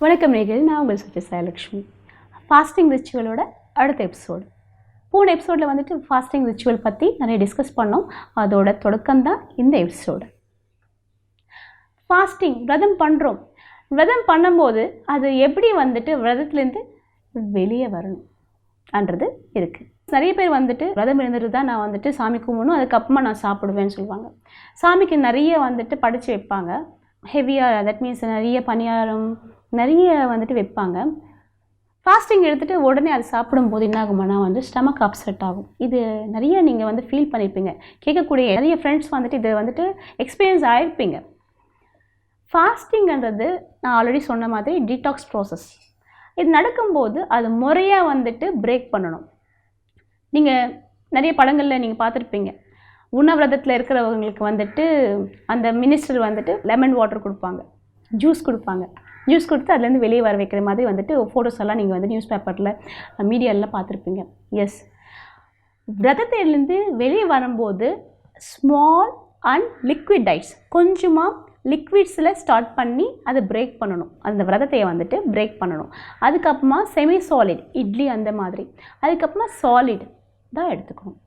வணக்கம் நேர்கள் நான் உங்கள் சுற்றி சாயலக்ஷ்மி ஃபாஸ்டிங் ரிச்சுவலோட அடுத்த எபிசோடு போன எபிசோடில் வந்துட்டு ஃபாஸ்டிங் ரிச்சுவல் பற்றி நிறைய டிஸ்கஸ் பண்ணோம். அதோட தொடக்கம் தான் இந்த எபிசோடு ஃபாஸ்டிங் விரதம் பண்ணுறோம் விரதம் பண்ணும்போது அது எப்படி வந்துட்டு விரதத்துலேருந்து வெளியே வரணும் அன்றது இருக்குது நிறைய பேர் வந்துட்டு விரதம் இருந்துட்டு தான் நான் வந்துட்டு சாமி கும்பிடணும் அதுக்கப்புறமா நான் சாப்பிடுவேன்னு சொல்லுவாங்க. சாமிக்கு நிறைய வந்துட்டு படித்து வைப்பாங்க. ஹெவியாக தட் மீன்ஸ் நிறைய பணியாரம் நிறைய வந்துட்டு வைப்பாங்க. ஃபாஸ்டிங் எடுத்துகிட்டு உடனே அது சாப்பிடும்போது என்ன ஆகுமானா வந்து ஸ்டமக் அப்செட் ஆகும். இது நிறைய நீங்கள் வந்து ஃபீல் பண்ணியிருப்பீங்க கேட்கக்கூடிய நிறைய ஃப்ரெண்ட்ஸ் வந்துட்டு இது வந்துட்டு எக்ஸ்பீரியன்ஸ் ஆகிருப்பீங்க ஃபாஸ்டிங்கன்றது நான் ஆல்ரெடி சொன்ன மாதிரி டீடாக்ஸ் ப்ராசஸ் இது நடக்கும்போது அது முறையாக வந்துட்டு பிரேக் பண்ணணும். நீங்கள் நிறைய படங்களில் நீங்கள் பார்த்துருப்பீங்க. உண்ணவிரதத்தில் இருக்கிறவங்களுக்கு வந்துட்டு அந்த மினிஸ்டர் வந்துட்டு லெமன் வாட்டர் கொடுப்பாங்க. ஜூஸ் கொடுப்பாங்க. ஜூஸ் கொடுத்து அதுலேருந்து வெளியே வர வைக்கிற மாதிரி வந்துட்டு ஃபோட்டோஸ் எல்லாம் நீங்கள் வந்து நியூஸ் பேப்பரில் மீடியாலெலாம் பார்த்துருப்பீங்க. எஸ் விரதத்திலேருந்து வெளியே வரும்போது ஸ்மால் அண்ட் லிக்விட் டைட்ஸ் கொஞ்சமாக லிக்விட்ஸில் ஸ்டார்ட் பண்ணி அதை பிரேக் பண்ணணும். அந்த விரதத்தை வந்துட்டு பிரேக் பண்ணணும். அதுக்கப்புறமா செமி சாலிட் இட்லி அந்த மாதிரி. அதுக்கப்புறமா சாலிட் தான் எடுத்துக்கணும்.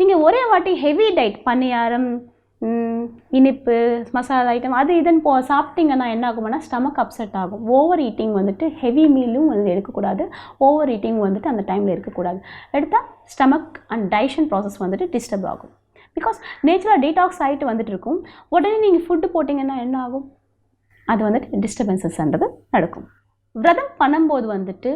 நீங்கள் ஒரே வாட்டி ஹெவி டைட் பணியாரம் இனிப்பு மசாலா ஐட்டம் அது இதுன்னு போ சாப்பிட்டீங்கன்னா என்ன ஆகும்னா ஸ்டமக் அப்செட் ஆகும். ஓவர் ஈட்டிங் வந்துட்டு ஹெவி மீலும் வந்து எடுக்கக்கூடாது. ஓவர் ஈட்டிங் வந்துட்டு அந்த டைமில் இருக்கக்கூடாது எடுத்தால் ஸ்டமக் அண்ட் டைஷன் ப்ராசஸ் வந்துட்டு டிஸ்டர்ப் ஆகும். பிகாஸ் நேச்சுரலாக டீடாக்ஸ் ஆகிட்டு வந்துட்டு இருக்கும். உடனே நீங்கள் ஃபுட்டு போட்டிங்கன்னா என்ன ஆகும்? அது வந்துட்டு டிஸ்டர்பன்சஸ்ன்றது நடக்கும். விரதம் பண்ணும்போது வந்துட்டு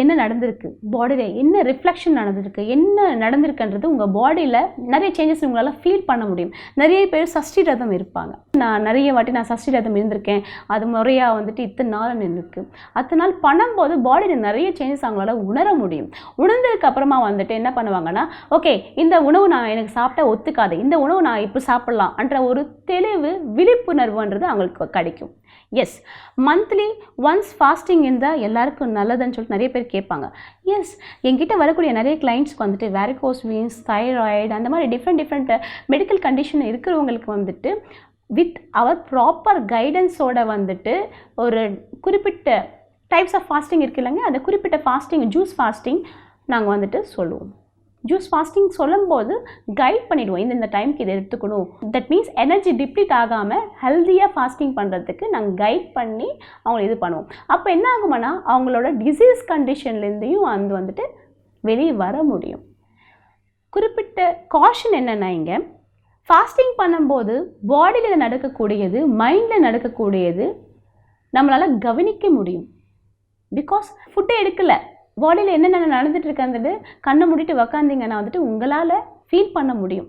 என்ன நடந்திருக்கு? பாடியில் என்ன ரிஃப்ளெக்ஷன் நடந்திருக்கு? என்ன நடந்திருக்குன்றது உங்கள் பாடியில் நிறைய சேஞ்சஸ் உங்களால் ஃபீல் பண்ண முடியும். நிறைய பேர் சஷ்டி ரதம் இருப்பாங்க. நான் நிறைய வாட்டி நான் சஷ்டி ரதம் இருந்திருக்கேன். அது முறையாக வந்துட்டு இத்தனை நாள் நின்றுருக்கு அத்தனை நாள் பண்ணும்போது பாடியில் நிறைய சேஞ்சஸ் அவங்களால உணர முடியும். உணர்ந்ததுக்கு அப்புறமா வந்துட்டு என்ன பண்ணுவாங்கன்னா ஓகே இந்த உணவு நான் எனக்கு சாப்பிட்டா ஒத்துக்காது. இந்த உணவு நான் இப்போ சாப்பிட்லாம்ன்ற ஒரு தெளிவு விழிப்புணர்வுன்றது அவங்களுக்கு கிடைக்கும். எஸ் மந்த்லி ஒன்ஸ் ஃபாஸ்டிங் இருந்தால் எல்லாருக்கும் நல்லதுன்னு சொல்லிட்டு நிறைய பேர் கேட்பாங்க. எஸ் எங்கிட்ட வரக்கூடிய நிறைய கிளைண்ட்ஸ்க்கு வந்துட்டு வேரிகோஸ் வீன்ஸ் தைராய்டு அந்த மாதிரி டிஃப்ரெண்ட் டிஃப்ரெண்ட் மெடிக்கல் கண்டிஷன் இருக்கிறவங்களுக்கு வந்துட்டு வித் அவர் ப்ராப்பர் கைடன்ஸோட வந்துட்டு ஒரு குறிப்பிட்ட டைப்ஸ் ஆஃப் ஃபாஸ்டிங் இருக்கு இல்லைங்க? அந்த குறிப்பிட்ட ஃபாஸ்டிங் ஜூஸ் ஃபாஸ்டிங் நாங்கள் வந்துட்டு சொல்லுவோம். ஜூஸ் ஃபாஸ்டிங் சொல்லும்போது கைட் பண்ணிவிடுவோம் இந்த இந்த இதை எடுத்துக்கணும். தட் மீன்ஸ் எனர்ஜி டிப்ளீட் ஆகாமல் ஹெல்த்தியாக ஃபாஸ்டிங் பண்ணுறதுக்கு நாங்கள் கைட் பண்ணி அவங்கள இது பண்ணுவோம். அப்போ என்ன ஆகுமானா அவங்களோட டிசீஸ் கண்டிஷன்லேருந்தையும் வந்து வந்துட்டு வெளியே வர முடியும். குறிப்பிட்ட காஷன் என்னென்னா இங்கே ஃபாஸ்டிங் பண்ணும்போது பாடியில் நடக்கக்கூடியது மைண்டில் நடக்கக்கூடியது நம்மளால் கவனிக்க முடியும். பிகாஸ் ஃபுட்டை எடுக்கலை. பாடியில் என்னென்ன நடந்துட்டு இருக்கிறது கண்ணை மூடிட்டு உக்காந்தீங்கன்னா வந்துட்டு உங்களால் ஃபீல் பண்ண முடியும்.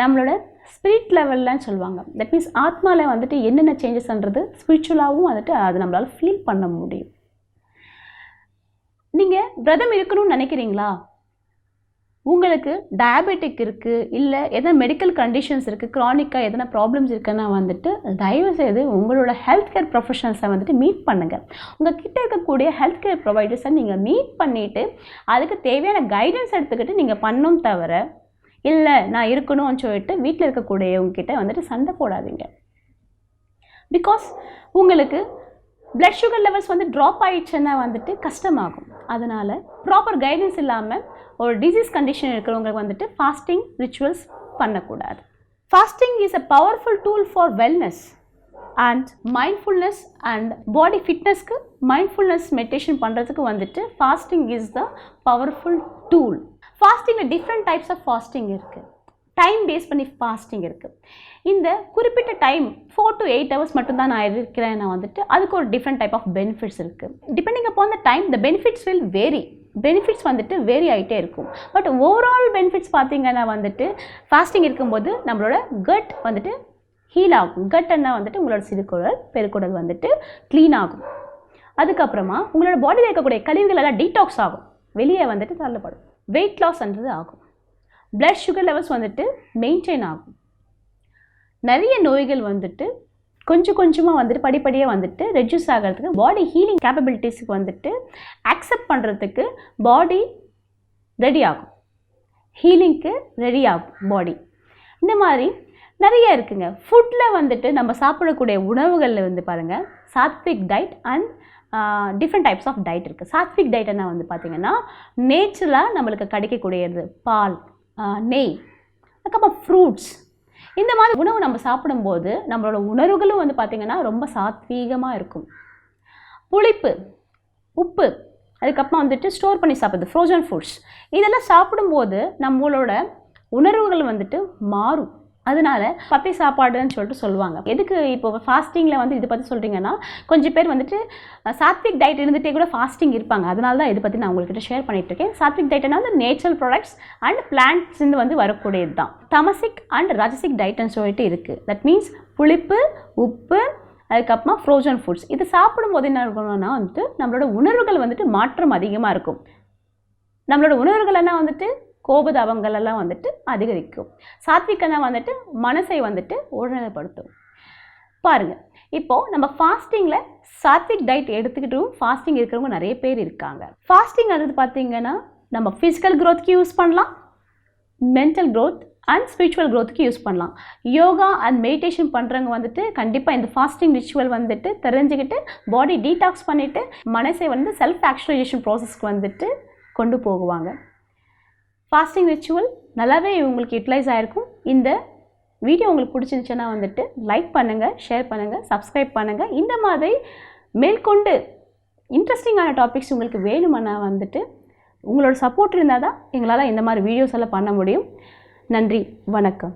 நம்மளோட ஸ்பிரிட் லெவல்லன்னு சொல்லுவாங்க. தட் மீன்ஸ் ஆத்மாவில் வந்துட்டு என்னென்ன சேஞ்சஸ்ன்றது ஸ்பிரிச்சுவலாகவும் வந்துட்டு அது நம்மளால் ஃபீல் பண்ண முடியும். நீங்கள் விரதம் இருக்கணும்னு நினைக்கிறீங்களா? உங்களுக்கு டயபெட்டிக் இருக்குது இல்லை எதனா மெடிக்கல் கண்டிஷன்ஸ் இருக்குது க்ரானிக்காக எதனா ப்ராப்ளம்ஸ் இருக்குன்னா வந்துட்டு தயவு செய்து உங்களோட ஹெல்த் கேர் ப்ரொஃபஷனல்ஸை வந்துட்டு மீட் பண்ணுங்கள் உங்கள் கிட்டே இருக்கக்கூடிய ஹெல்த் கேர் ப்ரொவைடர்ஸை நீங்கள் மீட் பண்ணிவிட்டு அதுக்கு தேவையான கைடன்ஸ் எடுத்துக்கிட்டு நீங்கள் பண்ணும் தவிர இல்லை நான் இருக்கணும்னு சொல்லிட்டு வீட்டில் இருக்கக்கூடியவங்ககிட்ட வந்துட்டு சண்டை போடாதீங்க. பிகாஸ் உங்களுக்கு பிளட் சுகர் லெவல்ஸ் வந்து ட்ராப் ஆயிடுச்சுன்னா வந்துட்டு கஷ்டமாகும். அதனால் ப்ராப்பர் கைடன்ஸ் இல்லாமல் ஒரு டிசீஸ் கண்டிஷன் இருக்கிறவங்களுக்கு வந்துட்டு ஃபாஸ்டிங் ரிச்சுவல்ஸ் பண்ணக்கூடாது. Fasting is a powerful tool for wellness and mindfulness and body ஃபிட்னஸ்க்கு mindfulness meditation பண்ணுறதுக்கு வந்துட்டு fasting is the powerful tool ஃபாஸ்டிங்கில் different types of fasting இருக்குது டைம் பேஸ் பண்ணி ஃபாஸ்டிங் இருக்குது இந்த குறிப்பிட்ட time four to eight hours மட்டும்தான் நான் இருக்கிறேன் நான் வந்துட்டு அதுக்கு ஒரு டிஃப்ரெண்ட் டைப் ஆஃப் பெனிஃபிட்ஸ் இருக்குது depending upon the time the benefits will vary benefits வந்துட்டு வேரி ஆகிட்டே இருக்கும். பட் ஓவரால் பெனிஃபிட்ஸ் பார்த்தீங்கன்னா வந்துட்டு ஃபாஸ்டிங் இருக்கும்போது நம்மளோட கட் வந்துட்டு ஹீல் ஆகும். கட்னா வந்துட்டு உங்களோட சிறுகுடல் பெருக்குடல் வந்துட்டு க்ளீன் ஆகும். அதுக்கப்புறமா உங்களோட பாடியில் இருக்கக்கூடிய கழிவுகள் எல்லாம் டீடாக்ஸ் ஆகும். வெளியே வந்துட்டு தள்ளப்படும். வெயிட் லாஸ்ன்றது ஆகும். பிளட் சுகர் லெவல்ஸ் வந்துட்டு மெயின்டைன் ஆகும். நிறைய நோய்கள் வந்துட்டு கொஞ்சம் கொஞ்சமாக வந்துட்டு படிப்படியாக வந்துட்டு ரெடியூஸ் ஆகிறதுக்கு பாடி ஹீலிங் கேப்பபிலிட்டிஸுக்கு வந்துட்டு அக்செப்ட் பண்ணுறதுக்கு பாடி ரெடி ஆகும். ஹீலிங்க்கு ரெடி ஆகும் பாடி இந்த மாதிரி நிறைய இருக்குங்க. ஃபுட்டில் வந்துட்டு நம்ம சாப்பிடக்கூடிய உணவுகளில் வந்து பாருங்கள் sattvic diet and different types of diet இருக்குது சாத்விக் டயட் என்ன வந்து பார்த்திங்கன்னா நேச்சுரலாக நம்மளுக்கு கிடைக்கக்கூடியது பால். நெய். அதுக்கப்புறம் ஃப்ரூட்ஸ் இந்த மாதிரி உணவு நம்ம சாப்பிடும்போது நம்மளோட உணர்வுகளும் வந்து பார்த்திங்கன்னா ரொம்ப சாத்வீகமாக இருக்கும். புளிப்பு உப்பு அதுக்கப்புறம் வந்துட்டு ஸ்டோர் பண்ணி சாப்பிடுறது ஃப்ரோசன் ஃபுட்ஸ் இதெல்லாம் சாப்பிடும்போது நம்மளோட உணர்வுகள் வந்துட்டு மாறும். அதனால பத்தி சாப்பாடுன்னு சொல்லிட்டு சொல்லுவாங்க. எதுக்கு இப்போ ஃபாஸ்டிங்கில் வந்து இதை பற்றி சொல்கிறீங்கன்னா கொஞ்சம் பேர் வந்துட்டு சாத்விக் டயட் இருந்துகிட்டே கூட ஃபாஸ்டிங் இருப்பாங்க. அதனால தான் இதை பற்றி நான் உங்கள்கிட்ட ஷேர் பண்ணிட்டு இருக்கேன். சாத்விக் டயட்னா வந்து நேச்சுரல் ப்ராடக்ட்ஸ் அண்ட் பிளான்ட்ஸ்லேருந்து வந்து வரக்கூடியது தான். தமசிக் அண்ட் ரஜசிக் டயட்னு சொல்லிட்டு இருக்குது தட் மீன்ஸ் புளிப்பு உப்பு அதுக்கப்புறமா ஃப்ரோசன் ஃபுட்ஸ் இது சாப்பிடும்போது என்ன இருக்கணும்னா வந்துட்டு நம்மளோட உணர்வுகள் வந்துட்டு மாற்றம் அதிகமாக இருக்கும். நம்மளோட உணர்வுகள் என்ன வந்துட்டு கோபதாபங்கள் எல்லாம் வந்துட்டு அதிகரிக்கும். சாத்விகனா வந்துட்டு மனசை வந்துட்டு ஒருநிலைப்படுத்தும் பாருங்க இப்போ நம்ம ஃபாஸ்டிங்கில் சாத்விக் டயட் எடுத்துக்கிட்டும் ஃபாஸ்டிங் இருக்கிறவங்க நிறைய பேர் இருக்காங்க. ஃபாஸ்டிங் அது பார்த்தீங்கன்னா நம்ம ஃபிசிக்கல் க்ரோத்துக்கு யூஸ் பண்ணலாம் மென்டல் க்ரோத் அண்ட் ஸ்பிரிச்சுவல் க்ரோத்துக்கு யூஸ் பண்ணலாம். யோகா அண்ட் மெடிடேஷன் பண்ணுறவங்க வந்துட்டு கண்டிப்பாக இந்த ஃபாஸ்டிங் ரிச்சுவல் வந்துட்டு தெரிஞ்சுக்கிட்டு பாடி டீடாக்ஸ் பண்ணிவிட்டு மனசை வந்து செல்ஃப் ஆக்சுவலைசேஷன் ப்ராசஸ்க்கு வந்துட்டு கொண்டு போகுவாங்க. ஃபாஸ்டிங் ரிச்சுவல் நல்லாவே உங்களுக்கு யூட்டிலைஸ் ஆகிருக்கும் இந்த வீடியோ உங்களுக்கு பிடிச்சிருந்துச்சுன்னா வந்துட்டு லைக் பண்ணுங்கள் ஷேர் பண்ணுங்கள் சப்ஸ்கிரைப் பண்ணுங்கள் இந்த மாதிரி மேற்கொண்டு இன்ட்ரெஸ்டிங்கான டாபிக்ஸ் உங்களுக்கு வேணுமானா வந்துட்டு உங்களோட சப்போர்ட் இருந்தால் தான் எங்களால் இந்த மாதிரி வீடியோஸ் எல்லாம் பண்ண முடியும். நன்றி வணக்கம்.